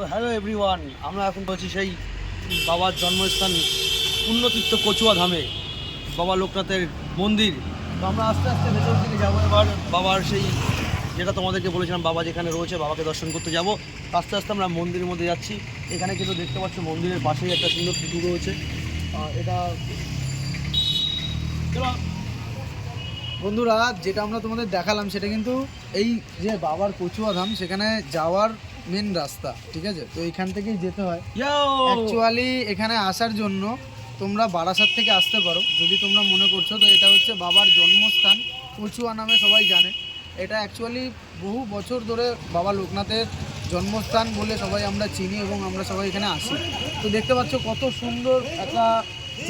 তো hello everyone আমরা এখন বলছি সেই বাবার জন্মস্থান পুণ্যতীর্থ কচুয়া ধামে, বাবা লোকনাথের মন্দির। তো আমরা আস্তে আস্তে ভেতর দিকে যাব এবার। বাবার সেই, যেটা তোমাদেরকে বলেছিলাম, বাবা যেখানে রয়েছে, বাবাকে দর্শন করতে যাব। আস্তে আস্তে আমরা মন্দিরের মধ্যে যাচ্ছি। এখানে কিন্তু দেখতে পাচ্ছ মন্দিরের পাশেই একটা সুন্দর পুকুর রয়েছে। এটা বন্ধুরা, যেটা আমরা তোমাদের দেখালাম, সেটা কিন্তু এই যে বাবার কচুয়া ধাম, সেখানে যাওয়ার মেন রাস্তা ঠিক আছে? তো এখান থেকেই যেতে হয়। অ্যাকচুয়ালি এখানে আসার জন্য তোমরা বারাসাত থেকে আসতে পারো। যদি তোমরা মনে করছ তো এটা হচ্ছে বাবার জন্মস্থান। কচুয়া নামে সবাই জানে। এটা অ্যাকচুয়ালি বহু বছর ধরে বাবা লোকনাথের জন্মস্থান বলে সবাই আমরা চিনি এবং আমরা সবাই এখানে আসি। তো দেখতে পাচ্ছ কত সুন্দর একটা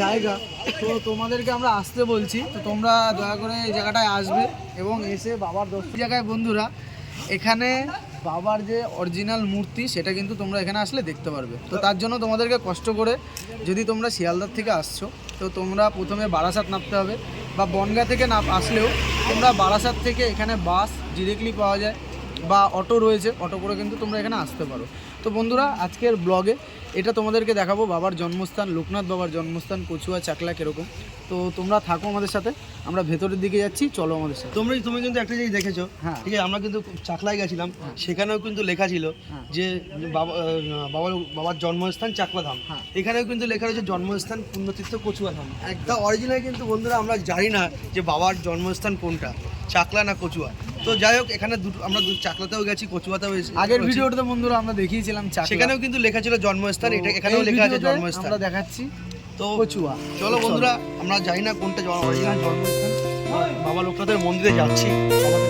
জায়গা। তো তোমাদেরকে আমরা আসতে বলছি। তো তোমরা দয়া করে এই জায়গাটায় আসবে এবং এসে বাবার দর্শন। জায়গায় বন্ধুরা এখানে বাবার যে অরিজিনাল মূর্তি, সেটা কিন্তু তোমরা এখানে আসলে দেখতে পারবে। তো তার জন্য তোমাদেরকে কষ্ট করে যদি তোমরা শিয়ালদার থেকে আসছো, তো তোমরা প্রথমে বারাসাত নামতে হবে বা বনগা থেকে না আসলেও তোমরা বারাসাত থেকে এখানে বাস ডিরেক্টলি পাওয়া যায়। বা অটো রয়েছে অটো করে কিন্তু তোমরা এখানে আসতে পারো। তো বন্ধুরা আজকের ব্লগে এটা তোমাদেরকে দেখাবো বাবার জন্মস্থান লোকনাথ বাবার জন্মস্থান কচুয়া চাকলা কীরকম। তো তোমরা থাকো আমাদের সাথে আমরা ভেতরের দিকে যাচ্ছি চলো আমাদের সাথে। তোমরা তুমি কিন্তু একটা জিনিস দেখেছ হ্যাঁ। ঠিক আছে? আমরা কিন্তু চাকলায় গেছিলাম সেখানেও কিন্তু লেখা ছিল হ্যাঁ। যে বাবা বাবার বাবার জন্মস্থান চাকলা ধাম হ্যাঁ। এখানেও কিন্তু লেখা রয়েছে জন্মস্থান পুণ্যতীর্থ কচুয়া ধাম একটা অরিজিনাল কিন্তু বন্ধুরা আমরা জানি না যে বাবার জন্মস্থান কোনটা চাকলা না কচুয়া। তো যাই হোক এখানে দুটো আমরা দু- চাকলাতেও গেছি কচুয়াতেও গেছি আগের। ভিডিওটাতে বন্ধুরা আমরা দেখিয়েছিলাম সেখানেও কিন্তু লেখা ছিল জন্মস্থান এটা এখানেও লেখা আছে জন্মস্থান। আমরা দেখাচ্ছি তো কচুয়া। চলো বন্ধুরা আমরা জানি না কোনটা জন্মস্থান। বাবা লোকনাথের মন্দিরে যাচ্ছি। বাবাকে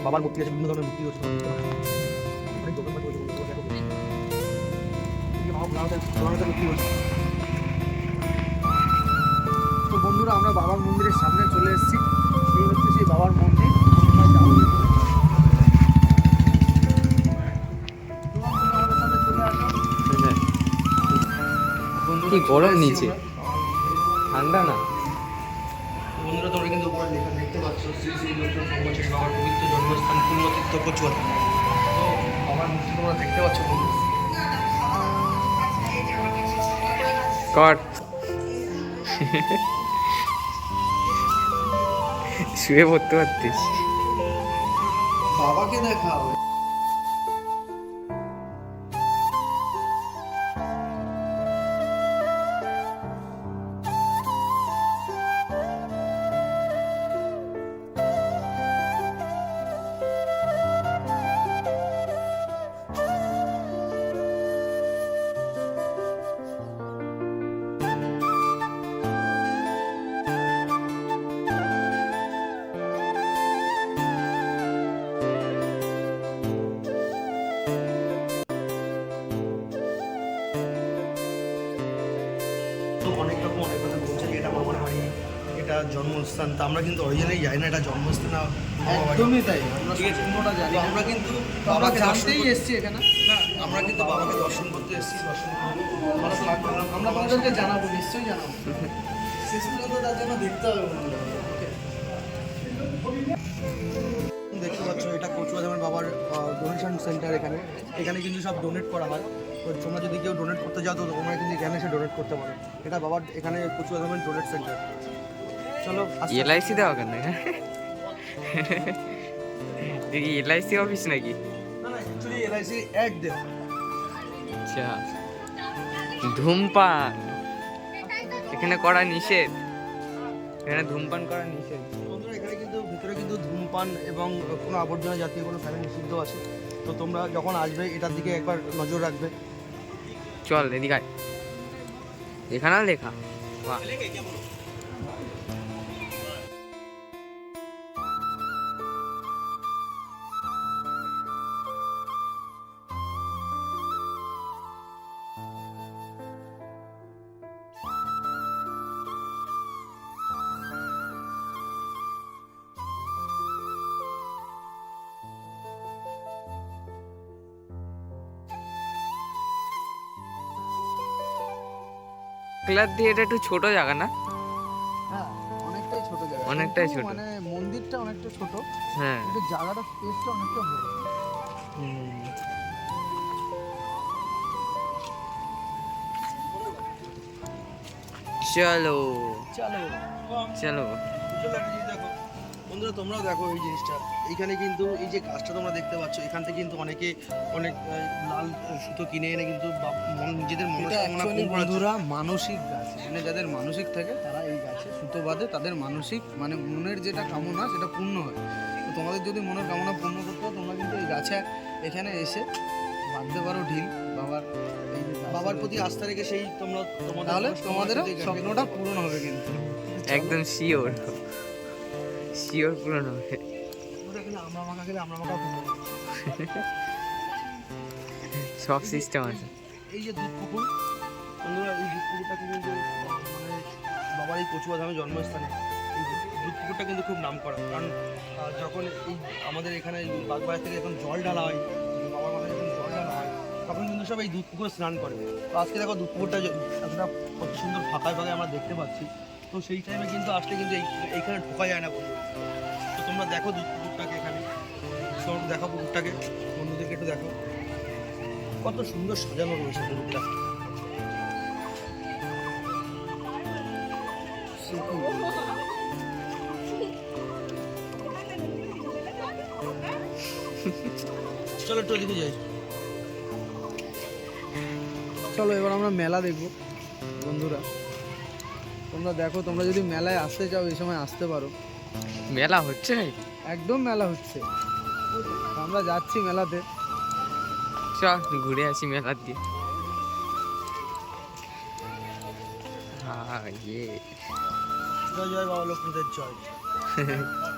সব বাবার মূর্তি আছে বিভিন্ন ধরনের মূর্তি রয়েছে অনেক রয়েছে। তো বন্ধুরা, আমরা বাবার মন্দিরের সামনে চলে এসেছি। এই হচ্ছে সেই বাবার মন্দির। কি গরম নিচে? ঠান্ডা না? বন্ধুরা তোমরা কিন্তু উপরে লেখা দেখতে পাচ্ছ শ্রী শ্রী বাবার পবিত্র জন্মস্থান পুণ্যতীর্থ কচুয়া তো বাবার মূর্তি তোমরা দেখতে পাচ্ছ বন্ধুরা। কট। শুয়ে পড়তে পারতিস। বাবাকে দেখাও। অনেক রকম অনেক কথা বলছে যে এটা মামার বাড়ি এটা জন্মস্থান। তো আমরা কিন্তু অরিজিনালি জানি না এটা জন্মস্থান একদমই তাই। আমরা সম্পূর্ণটা জানি আমরা কিন্তু আমরা বাবাকে জানতেই এসেছি এখানে। না আমরা কিন্তু বাবাকে দর্শন করতে এসেছি দর্শন আমরা তোমাদেরকে জানাব নিশ্চয়ই জানাব। শেষ পর্যন্ত তার জন্য দেখতে হবে দেখতে পাচ্ছ এটা কচুয়া ধামের বাবার ডোনেশন সেন্টার এখানে। এখানে কিন্তু সব ডোনেট করা হয়। তো তোমরা যদি কেউ ডোনেট করতে যাও তো তোমরা কিন্তু এখানে এসে ডোনেট করতে পারো। এটা বাবার এখানে কচুয়া ধামের ডোনেট সেন্টার চলো এলআইসি দেওয়া কেন? দেখি এলআইসি অফিস নাকি? না না অ্যাকচুয়ালি এলআইসি অ্যাড দেওয়া। আচ্ছা। ধূমপান। এখানে করা নিষেধ। এখানে ধূমপান করা নিষেধ। বন্ধুরা এখানে কিন্তু ভিতরে কিন্তু ধূমপান এবং কোনো আবর্জনা জাতীয় কোনো ফ্যান নিষিদ্ধ আছে। তো তোমরা যখন আসবে এটার দিকে একবার নজর রাখবে। চল এদিকে এখানে লেখা বাহ। ক্লাব দিয়ে এটা একটু ছোট জায়গা না? হ্যাঁ অনেকটাই ছোট জায়গা। অনেকটাই ছোট। মানে মন্দিরটা অনেকটা ছোট। হ্যাঁ। কিন্তু জায়গাটা স্পেসটা অনেকটা বড়। চলো। চলো। চলো। বন্ধুরা তোমরাও দেখো এই জিনিসটা। এইখানে কিন্তু এই যে গাছটা তোমরা দেখতে পাচ্ছ এখান থেকে কিন্তু অনেকে অনেক লাল সুতো কিনে এনে কিন্তু নিজেদের বন্ধুরা মানসিক গাছ। মানে যাদের মানসিক থাকে তারা এই গাছে সুতো বাঁধে তাদের মানসিক মানে মনের যেটা কামনা সেটা পূর্ণ হয়। তো তোমাদের যদি মনের কামনা পূর্ণ করতে হয় তোমরা কিন্তু এই গাছে এখানে এসে বাঁধতে পারো ঢিল। বাবার বাবার প্রতি আস্থা রেখে সেই তোমরা তোমাদের তাহলে এখানে স্বপ্নটা পূরণ হবে কিন্তু। একদম শিওর শিওর পূরণ হবে। সব সিস্টেম আছে। এই যে দুধ পুকুর, বন্ধুরা, এই দুধ কিন্তু মানে বাবার এই কচুয়া ধামে জন্মস্থানে। এই দুধ পুকুরটা কিন্তু খুব নাম করা কারণ যখন এই আমাদের এখানে বাগবাড়ি থেকে যখন জল ঢালা হয়, বাবার মাথায় যখন জল ঢালা হয়, তখন কিন্তু সব এই দুধ পুকুরে স্নান করে। আজকে দেখো দুধ পুকুরটা এতটা কত সুন্দর ফাঁকায় ফাঁকায় আমরা দেখতে পাচ্ছি। তো সেই টাইমে কিন্তু আসলে কিন্তু এইখানে ঢোকা যায় না তো তোমরা দেখো দুধ পুকুরটাকে এখানে। সব দেখো পুকুরটাকে বন্ধুদেরকে একটু দেখো কত সুন্দর সাজানো রয়েছে পুকুরটা চলো একটু ওদিকে যাই। চলো এবার আমরা মেলা দেখব, বন্ধুরা। তোমরা দেখো তোমরা যদি মেলায় আসতে চাও এই সময় আসতে পারো। মেলা হচ্ছে? নাকি একদম মেলা হচ্ছে। আমরা যাচ্ছি মেলাতে। চল ঘুরে আসি মেলার দিয়ে জয় জয় বাবা লক্ষ্মীদের জয়।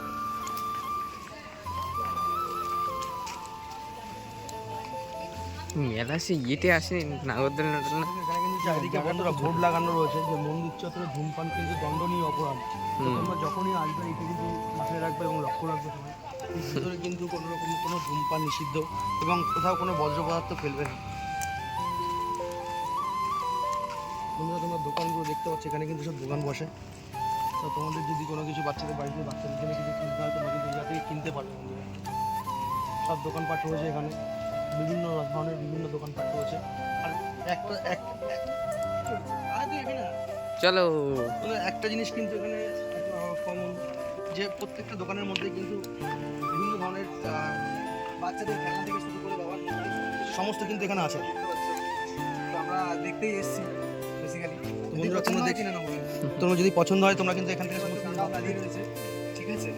মেলা সে ইয়েতে আসেনি নাগরদোল কিন্তু চারিদিকে বন্ধুরা বোর্ড লাগানো রয়েছে যে মন্দির চত্বরে ধূমপান কিন্তু দণ্ডনীয় অপরাধ। তোমরা যখনই আসবে এটা কিন্তু মাথায় রাখবে এবং লক্ষ্য রাখবে ভিতরে কিন্তু কোনো রকম কোনো ধূমপান নিষিদ্ধ এবং কোথাও কোনো বজ্র পদার্থ ফেলবে না। বন্ধুরা তোমরা দোকানগুলো দেখতে পাচ্ছ এখানে কিন্তু সব দোকান বসে। তো তোমাদের যদি কোনো কিছু বাচ্চাদের বাড়িতে বাচ্চাদের জন্য কিছু কিনতে হয় তোমরা কিন্তু কিনতে পারবে সব দোকানপাট রয়েছে এখানে। বিভিন্ন ধরনের বিভিন্ন দোকান দোকানপাট রয়েছে। আর একটা এক। চলো। তবে একটা জিনিস কিন্তু এখানে কমন যে প্রত্যেকটা দোকানের মধ্যে কিন্তু বিভিন্ন ধরনের বাচ্চাদের খেলনা থেকে শুরু করে বাবার সমস্ত কিন্তু এখানে আছে। তো আমরা দেখতেই এসেছি বেসিক্যালি বন্ধুরা তোমরা দেখে নেব তোমরা যদি পছন্দ হয় তোমরা কিন্তু এখান থেকে সমস্ত দাঁড়িয়ে রয়েছে ঠিক আছে।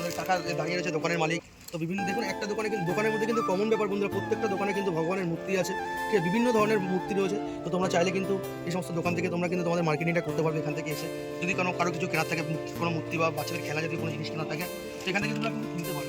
অনেক টাকা দাঁড়িয়ে রয়েছে দোকানের মালিক। তো বিভিন্ন, দেখুন একটা দোকানে কিন্তু, দোকানের মধ্যে কিন্তু কমন ব্যাপার বন্ধুরা, প্রত্যেকটা দোকানে কিন্তু ভগবানের মূর্তি আছে, ঠিক আছে? বিভিন্ন ধরনের মূর্তি রয়েছে, তো তোমরা চাইলে কিন্তু এই সমস্ত দোকান থেকে তোমরা কিন্তু তোমাদের মার্কেটিংটা করতে পারবে এখান থেকে এসে। যদি কোনো, কারও কিছু কেনার থাকে, কোনো মূর্তি বা বাচ্চাদের খেলা যদি কোনো জিনিস কেনার থাকে সেখান থেকে তোমরা কিনতে পারবে।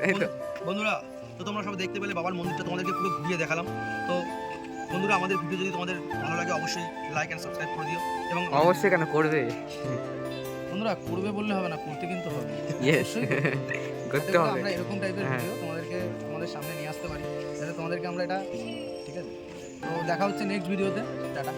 তাই তো? বন্ধুরা তো তোমরা সব দেখতে পেলে বাবার মন্দিরটা তোমাদেরকে পুরো ঘুরিয়ে দেখালাম। তো বন্ধুরা আমাদের ভিডিও যদি তোমাদের ভালো লাগে অবশ্যই লাইক অ্যান্ড সাবস্ক্রাইব করে দিও। এবং অবশ্যই কেন করবে? বন্ধুরা করবে বললে হবে না করতে কিন্তু হবে। ইয়েস করতে হবে। আমরা এরকম টাইপের হ্যাঁ। ভিডিও তোমাদেরকে আমাদের সামনে নিয়ে আসতে পারি। যাতে তোমাদেরকে আমরা এটা ঠিক আছে? তো দেখা হচ্ছে নেক্সট ভিডিওতে টাটা।